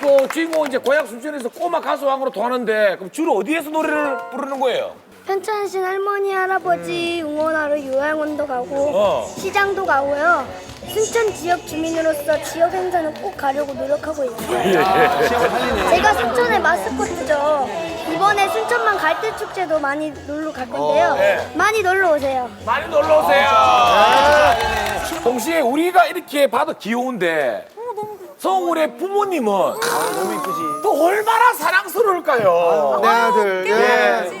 그 주인공은 이제 고향 순천에서 꼬마 가수왕으로 통하는데 그럼 주로 어디에서 노래를 부르는 거예요? 편찮으신 할머니 할아버지 응원하러 요양원도 가고 어. 시장도 가고요. 순천 지역 주민으로서 지역 행사는 꼭 가려고 노력하고 있어요. 제가 순천의 마스코트죠. 이번에 순천만 갈대 축제도 많이 놀러 갈 건데요. 네. 많이 놀러 오세요. 많이 놀러 오세요. 동시에 우리가 이렇게 봐도 귀여운데 성울의 부모님은 또 얼마나 사랑스러울까요? 내 아들. 예.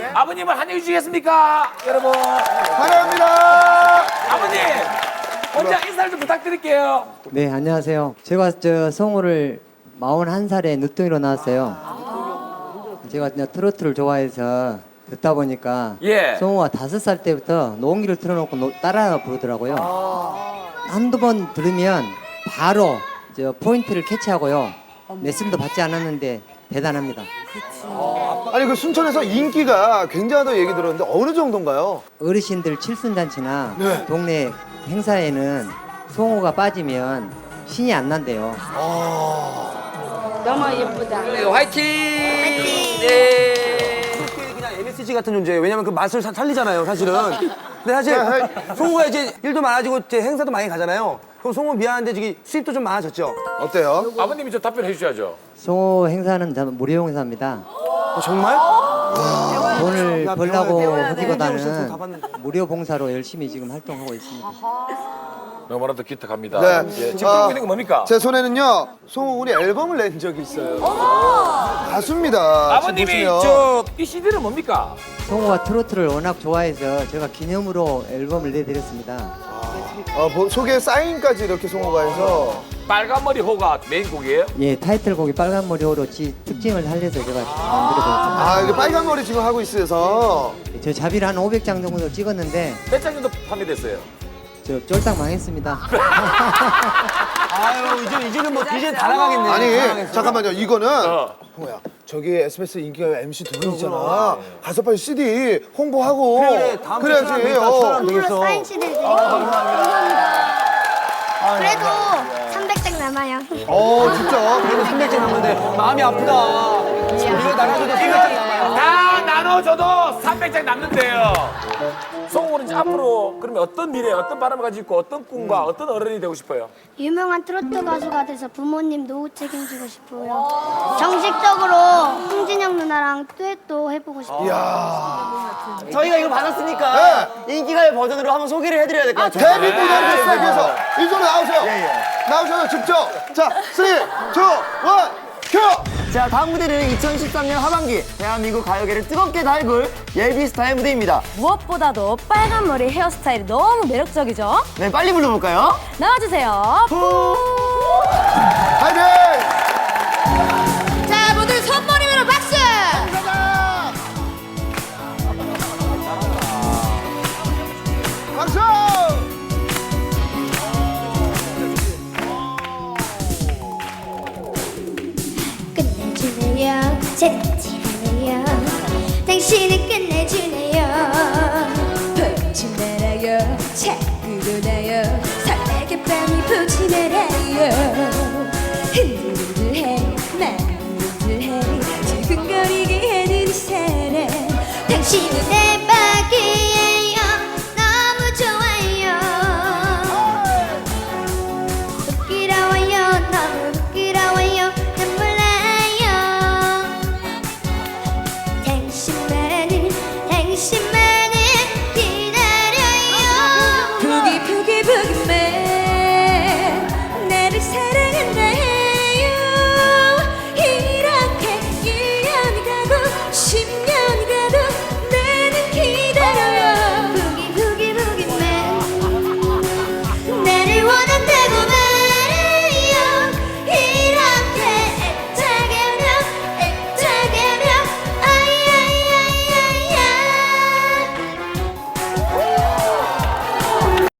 예. 아버님을 한여해 주시겠습니까? 여러분. 사랑합니다. 아버님. 혼자 인사를 좀 부탁드릴게요. 네, 안녕하세요. 제가 저 성우를 41살에 늦둥이로 나왔어요. 제가 그냥 트로트를 좋아해서 듣다 보니까 예. 성우가 다섯 살 때부터 노홍기를 틀어놓고 노- 따라 부르더라고요. 한두 번 들으면 바로 저 포인트를 캐치하고요. 레슨도 받지 않았는데 대단합니다. 아니 그 순천에서 인기가 굉장하다고 얘기 들었는데 어느 정도인가요? 어르신들 칠순잔치나 네. 동네 행사에는 성우가 빠지면 신이 안 난대요. 화이팅! 네. MSG 같은 존재예요. 왜냐면 그 맛을 사- 살리잖아요, 사실은. 근데 사실 송우가 이제 일도 많아지고 이제 행사도 많이 가잖아요. 그럼 송우 미안한데 저기 수입도 좀 많아졌죠. 어때요? 아버님이 저 답변해 주셔야죠. 성우 행사는 다 무료 행사입니다. 어, 정말? 돈을 야, 벌라고 병원에 가봤는데. 무료 봉사로 열심히 지금 활동하고 있습니다. 너무나도 기특합니다. 네. 예, 지금 아, 들고 있는 거 뭡니까? 제 손에는요 송우군이 앨범을 낸 적이 있어요. 가수입니다. 아버님이 지금 보시면. 저이 CD는 뭡니까? 성우가 트로트를 워낙 좋아해서 제가 기념으로 앨범을 내드렸습니다. 어, 보- 속에 사인까지 이렇게 송우가 해서 빨간 머리 호가 메인 곡이에요? 예, 타이틀곡이 빨간 머리 호로 지 특징을 살려서 제가 만들어드렸습니다. 아 이게 빨간 머리 지금 하고 있어서 저 자비를 한 500장 정도 찍었는데 몇장 정도 판매됐어요? 저 쫄딱 망했습니다. 아유, 이제, 이제는 뭐 DJ 다 나가겠네. 아니. 잠깐만요 이거는 어. 홍호야 저기 SBS 인기가 MC 두 분 있잖아 가서 빨리 CD 홍보하고 그래, 그래. 다음 주에 그래야지 사람 있다, 어. 사람. 사인 CD를 드릴게요. 어 진짜 그래도 300장 남는데 마음이 아프다. 이거 나눠줘도 300장 남아요. 다 나눠줘도 300장 남는데요. 송우는 이제 앞으로 그러면 어떤 미래, 어떤 바람을 가지고 있고 어떤 꿈과 어떤 어른이 되고 싶어요? 유명한 트로트 가수가 돼서 부모님 노후 책임지고 싶고요. 정식적으로 홍진영 누나랑 듀엣도 해보고 싶어요. 저희가 이거 받았으니까 인기가요 버전으로 한번 소개를 해드려야 될 것 같아요. 데뷔 무대를 했어요 그래서 이쪽으로 나오세요 나오셔서 직접 자 3, 2, 1, 큐! 자, 다음 무대는 2013년 하반기 대한민국 가요계를 뜨겁게 달굴 예비스타의 무대입니다. 무엇보다도 빨간 머리 헤어스타일이 너무 매력적이죠? 네, 빨리 불러볼까요? 나와주세요. 파 재밌지 않아요. 당신은 끝내주네요. 내려요. 책